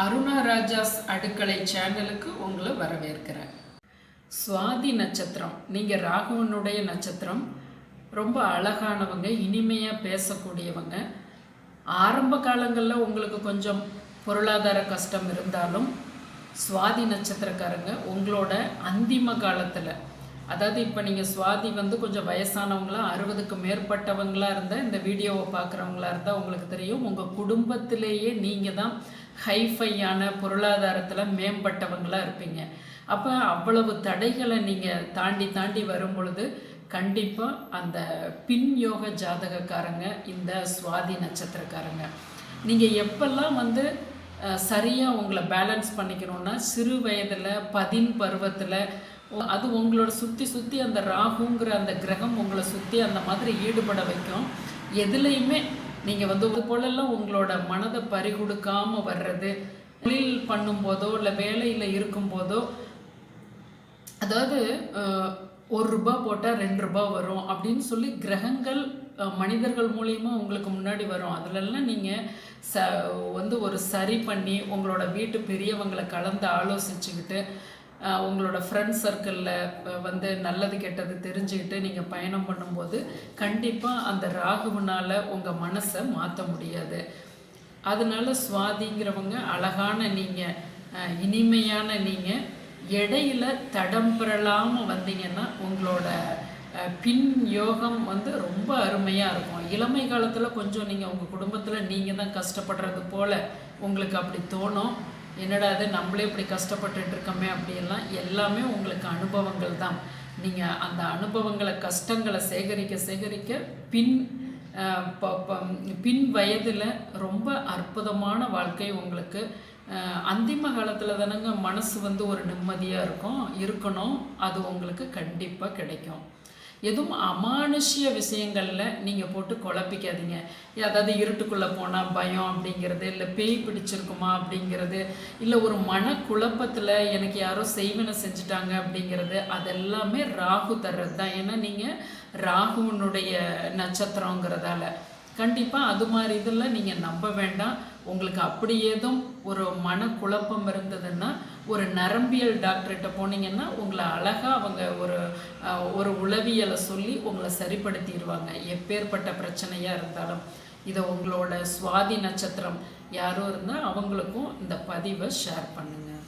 அருணா ராஜாஸ் அடுக்கலை சேனலுக்கு உங்களை வரவேற்கிறேன். சுவாதி நட்சத்திரம். நீங்கள் ராகவனுடைய நட்சத்திரம். ரொம்ப அழகானவங்க இனிமையாக பேசக்கூடியவங்க. ஆரம்ப காலங்களில் உங்களுக்கு கொஞ்சம் பொருளாதார கஷ்டம் இருந்தாலும் சுவாதி நட்சத்திரக்காரங்க உங்களோட அந்திம காலத்தில் அதாவது இப்போ நீங்கள் சுவாதி வந்து கொஞ்சம் வயசானவங்களா அறுபதுக்கு மேற்பட்டவங்களாக இருந்தால் இந்த வீடியோவை பார்க்குறவங்களா இருந்தால் உங்களுக்கு தெரியும். உங்கள் குடும்பத்திலேயே நீங்கள் தான் ஹைஃபையான பொருளாதாரத்தில் மேம்பட்டவங்களாக இருப்பீங்க. அப்போ அவ்வளவு தடைகளை நீங்கள் தாண்டி தாண்டி வரும் பொழுது கண்டிப்பாக அந்த பின் யோக ஜாதகக்காரங்க இந்த சுவாதி நட்சத்திரக்காரங்க. நீங்கள் எப்பெல்லாம் வந்து சரியாக உங்களை பேலன்ஸ் பண்ணிக்கணும்னா சிறு வயதில் பதின் பருவத்தில் அது உங்களோட சுற்றி சுற்றி அந்த ராகுங்கிற அந்த கிரகம் உங்களை சுற்றி அந்த மாதிரி ஈடுபட வைக்கும். எதுலேயுமே நீங்கள் வந்து ஒரு போலெல்லாம் உங்களோட மனதை பறிகொடுக்காமல் வர்றது தொழில் பண்ணும்போதோ இல்லை வேலையில் இருக்கும்போதோ அதாவது ஒரு ரூபா போட்டால் ரெண்டு ரூபா வரும் அப்படின்னு சொல்லி கிரகங்கள் மனிதர்கள் மூலியமா உங்களுக்கு முன்னாடி வரும். அதுலெல்லாம் நீங்கள் ச வந்து ஒரு சரி பண்ணி உங்களோட வீட்டு பெரியவங்களை கலந்து ஆலோசிச்சுக்கிட்டு உங்களோட ஃப்ரெண்ட்ஸ் சர்க்கிளில் வந்து நல்லது கெட்டது தெரிஞ்சுக்கிட்டு நீங்கள் பயணம் பண்ணும்போது கண்டிப்பாக அந்த ராகுவினால் உங்கள் மனசை மாற்ற முடியாது. அதனால சுவாதிங்கிறவங்க அழகான நீங்கள் இனிமையான நீங்கள் இடையில தடம்பெறலாமல் வந்தீங்கன்னா உங்களோட பின் யோகம் வந்து ரொம்ப அருமையாக இருக்கும். இளமை காலத்தில் கொஞ்சம் நீங்கள் உங்கள் குடும்பத்தில் நீங்கள் தான் கஷ்டப்படுறது போல் உங்களுக்கு அப்படி தோணும். என்னடா அது நம்மளே இப்படி கஷ்டப்பட்டுட்டு இருக்கோமே அப்படியெல்லாம் எல்லாமே உங்களுக்கு அனுபவங்கள் தான். நீங்கள் அந்த அனுபவங்களை கஷ்டங்களை சேகரிக்க சேகரிக்க பின் பின் வயதில் ரொம்ப அற்புதமான வாழ்க்கை உங்களுக்கு. அந்திம காலத்தில் தானங்க மனசு வந்து ஒரு நிம்மதியாக இருக்கும். இருக்கணும். அது உங்களுக்கு கண்டிப்பாக கிடைக்கும். எதுவும் அமானுஷ்ய விஷயங்களில் நீங்கள் போட்டு குழப்பிக்காதீங்க. அதாவது இருட்டுக்குள்ளே போனால் பயம் அப்படிங்கிறது இல்லை பேய் பிடிச்சிருக்குமா அப்படிங்கிறது இல்லை ஒரு மனக்குழப்பத்தில் எனக்கு யாரோ செய்வனை செஞ்சுட்டாங்க அப்படிங்கிறது அதெல்லாமே ராகு தர்றது தான் ஏன்னா நீங்கள் ராகுவனுடைய நட்சத்திரங்கிறதால. கண்டிப்பாக அது மாதிரி இதெல்லாம் நீங்கள் நம்ப வேண்டாம். உங்களுக்கு அப்படி ஏதும் ஒரு மனக்குழப்பம் இருந்ததுன்னா ஒரு நரம்பியல் டாக்டர்கிட்ட போனீங்கன்னா உங்களை அழகாக அவங்க ஒரு ஒரு உளவியலை சொல்லி உங்களை சரிப்படுத்திடுவாங்க. எப்பேற்பட்ட பிரச்சனையாக இருந்தாலும். இதை உங்களோட சுவாதி நட்சத்திரம் யாரோ இருந்தால் அவங்களுக்கும் இந்த பதிவை ஷேர் பண்ணுங்கள்